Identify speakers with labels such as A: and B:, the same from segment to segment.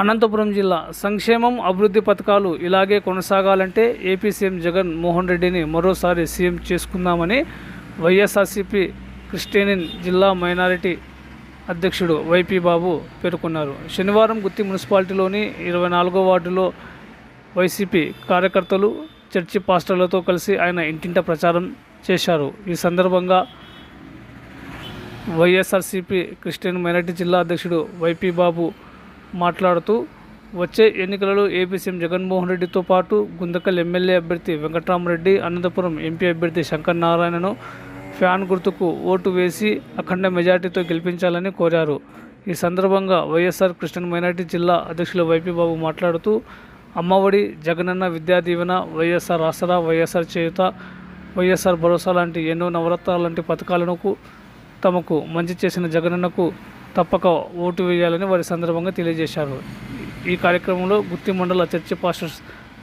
A: అనంతపురం జిల్లా సంక్షేమం అభివృద్ధి పథకాలు ఇలాగే కొనసాగాలంటే ఏపీ సీఎం జగన్ మోహన్ రెడ్డిని మరోసారి సీఎం చేసుకుందామని వైఎస్ఆర్సీపీ క్రిస్టియన్ జిల్లా మైనారిటీ అధ్యక్షుడు వైపీ బాబు పేర్కొన్నారు. శనివారం గుత్తి మున్సిపాలిటీలోని ఇరవై నాలుగో వార్డులో వైసీపీ కార్యకర్తలు చర్చి పాస్టర్లతో కలిసి ఆయన ఇంటింట ప్రచారం చేశారు. ఈ సందర్భంగా వైఎస్ఆర్సీపీ క్రిస్టియన్ మైనార్టీ జిల్లా అధ్యక్షుడు వైపీ బాబు మాట్లాడుతూ వచ్చే ఎన్నికలలో ఏపీ సీఎం జగన్మోహన్ రెడ్డితో పాటు గుందకల్ ఎమ్మెల్యే అభ్యర్థి వెంకట్రామరెడ్డి అనంతపురం ఎంపీ అభ్యర్థి శంకర్ నారాయణను ఫ్యాన్ గుర్తుకు ఓటు వేసి అఖండ మెజార్టీతో గెలిపించాలని కోరారు. ఈ సందర్భంగా వైఎస్ఆర్ కృష్ణన్ మైనార్టీ జిల్లా అధ్యక్షులు వైపీ బాబు మాట్లాడుతూ అమ్మఒడి జగనన్న విద్యా దీవెన వైఎస్ఆర్ ఆసరా వైఎస్ఆర్ చేయుత వైఎస్ఆర్ భరోసా లాంటి ఎన్నో నవరత్నాలు లాంటి పథకాలను తమకు మంచి చేసిన జగనన్నకు తప్పక ఓటు వేయాలని వారి సందర్భంగా తెలియజేశారు. ఈ కార్యక్రమంలో గుత్తి మండల church pastors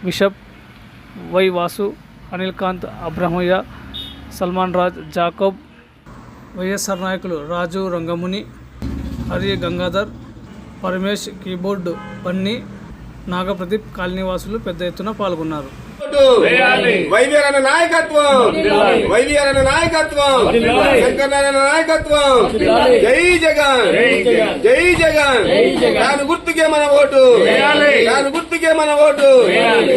A: bishop Y Vasu Anil Kanth Abrahmaiah Salman Raj Jacob YSR నాయకులు రాజు రంగముని హరి గంగాధర్ పరమేష్ కీబోర్డు పన్ని నాగప్రదీప్ కాలనీవాసులు పెద్ద ఎత్తున పాల్గొన్నారు.
B: వైవిఆర్ నాయకత్వం. వైవిఆర్ నాయకత్వం. శంకరనారాయణ నాయకత్వం. జై జగన్. జై జగన్. దాని గుర్తుకే మన ఓటు. దాని గుర్తుకే మన ఓటు.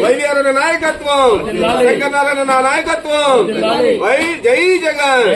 B: వైవిఆర్ నాయకత్వం. శంకరనారాయణ నా నాయకత్వం. వై జై జగన్.